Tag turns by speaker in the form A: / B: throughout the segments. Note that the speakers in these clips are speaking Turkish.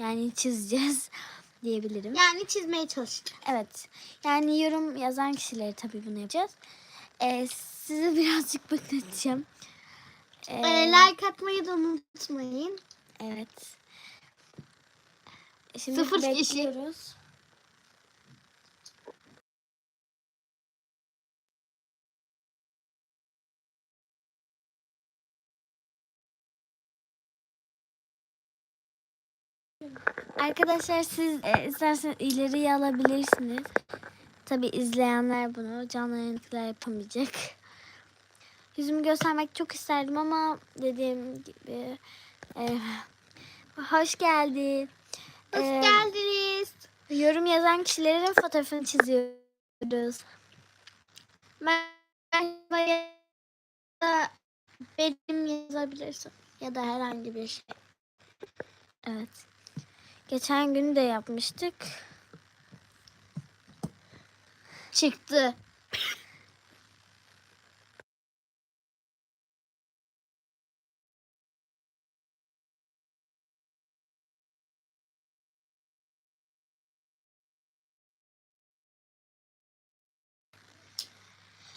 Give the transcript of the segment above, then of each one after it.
A: Yani çizeceğiz diyebilirim.
B: Yani çizmeye çalışacağım.
A: Evet. Yani yorum yazan kişileri tabii bunu yapacağız. Ee, sizi birazcık bekleteceğim. Ee,
B: Ee, like atmayı da unutmayın.
A: Evet. Şimdi
B: Sıfır kişi.
A: Arkadaşlar siz e, isterseniz ileriye alabilirsiniz. Tabi izleyenler bunu canlı yayınlıklar yapamayacak. Yüzümü göstermek çok isterdim ama dediğim gibi e, hoş geldin.
B: Hoş
A: Ee,
B: geldiniz.
A: Yorum yazan kişilerin fotoğrafını çiziyoruz.
B: Ben ya da benim yazabilirsin. Ya da herhangi bir şey.
A: Evet. Geçen gün de yapmıştık.
B: Çıktı.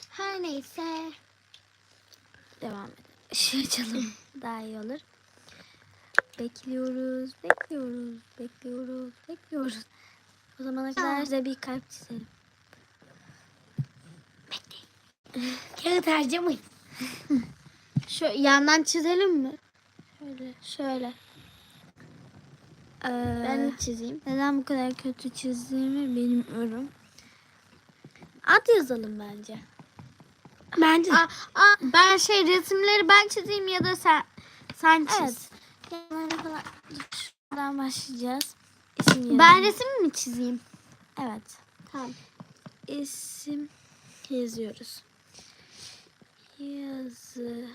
B: Her neyse.
A: Devam edelim. Işığı açalım. Daha iyi olur. Bekliyoruz, bekliyoruz, bekliyoruz, bekliyoruz. O zamana kadar size bir kalp çizelim.
B: Kağıt harcamayın. Şu yandan çizelim mi? Şöyle. Şöyle.
A: Ee,
B: Ben çizeyim.
A: neden bu kadar kötü çizdiğimi bilmiyorum. Ad yazalım bence.
B: Bence. Aa, aa, ben şey resimleri ben çizeyim ya da sen sen çiz.
A: Evet. Yanlara falan şuradan başlayacağız. İsim.
B: Ben resim mi çizeyim?
A: Evet.
B: Tamam.
A: İsim yazıyoruz. Yazıyor.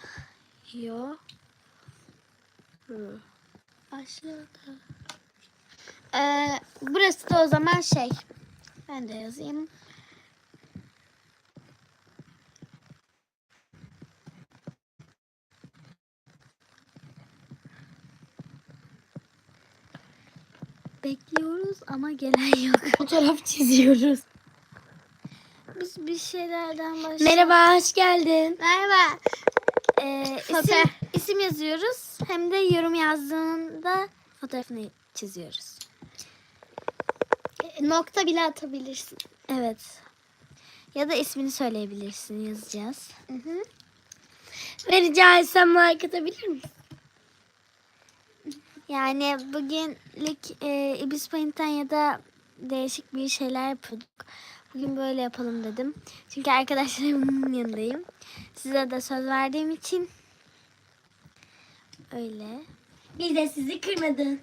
B: Aşağıda. Ee, burası da o zaman şey. Ben de yazayım.
A: Bekliyoruz ama gelen yok.
B: Fotoğraf çiziyoruz.
A: Biz bir şeylerden başlayalım.
B: Merhaba, hoş geldin. Merhaba.
A: Ee, isim, isim yazıyoruz. Hem de yorum yazdığında fotoğrafını çiziyoruz.
B: Nokta bile atabilirsin.
A: Evet. Ya da ismini söyleyebilirsin. Yazacağız.
B: Hı hı. Ve rica etsem like atabilir misin?
A: Yani bugünlük e, Ibis Paint'ten ya da değişik bir şeyler yapıyorduk. Bugün böyle yapalım dedim. Çünkü arkadaşlarımın yanındayım. Size de söz verdiğim için öyle.
B: Biz de sizi kırmadık.